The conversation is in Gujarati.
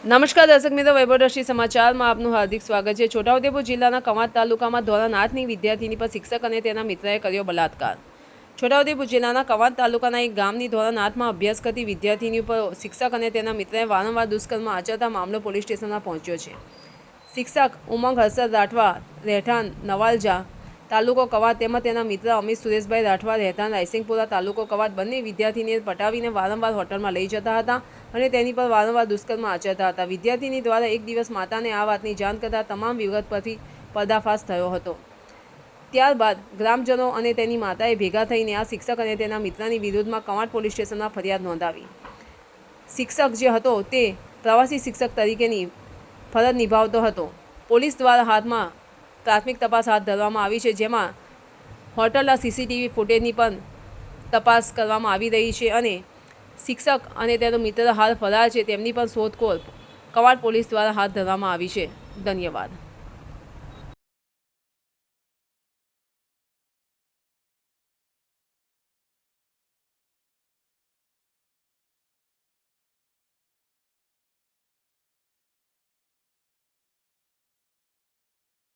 નમસ્કાર દર્શક મિત્રો વૈભવદર્શી સમાચારમાં આપનું હાર્દિક સ્વાગત છે. છોટાઉદેપુર જિલ્લાના કવાંટ તાલુકામાં ધોરણ આઠની વિદ્યાર્થીની પર શિક્ષક અને તેના મિત્રએ કર્યો બલાત્કાર. છોટાઉદેપુર જિલ્લાના કવાંટ તાલુકાના એક ગામની ધોરણ આઠમાં અભ્યાસ કરતી વિદ્યાર્થીની ઉપર શિક્ષક અને તેના મિત્રએ વારંવાર દુષ્કર્મ આચરતા મામલો પોલીસ સ્ટેશનમાં પહોંચ્યો છે. શિક્ષક ઉમંગ હર્ષદ રાઠવા, રહેઠાણ નવાલજા તાલુકો કવાત તેમજ તેના મિત્ર અમિત સુરેશભાઈ રાઠવા રહેતા રાયસિંગપુરા તાલુકો કવાત બંને વિદ્યાર્થીને પટાવીને વારંવાર હોટલમાં લઈ જતા હતા અને તેની પર વારંવાર દુષ્કર્મ આચરતા હતા. વિદ્યાર્થીની દ્વારા એક દિવસ માતાને આ વાતની જાણ કરતાં તમામ વિગત પરથી પર્દાફાશ થયો હતો. ત્યારબાદ ગ્રામજનો અને તેની માતાએ ભેગા થઈને આ શિક્ષક અને તેના મિત્રની વિરુદ્ધમાં કવાંટ પોલીસ સ્ટેશનમાં ફરિયાદ નોંધાવી. શિક્ષક જે હતો તે પ્રવાસી શિક્ષક તરીકેની ફરજ નિભાવતો હતો. પોલીસ દ્વારા હાથમાં પ્રાથમિક તપાસ હાથ ધરવામાં આવી છે, જેમાં હોટલના સીસીટીવી ફૂટેજની પણ તપાસ કરવામાં આવી રહી છે અને શિક્ષક અને તેનો મિત્ર હાલ ફરાર છે, તેમની પણ શોધખોળ કવાડ પોલીસ દ્વારા હાથ ધરવામાં આવી છે. ધન્યવાદ.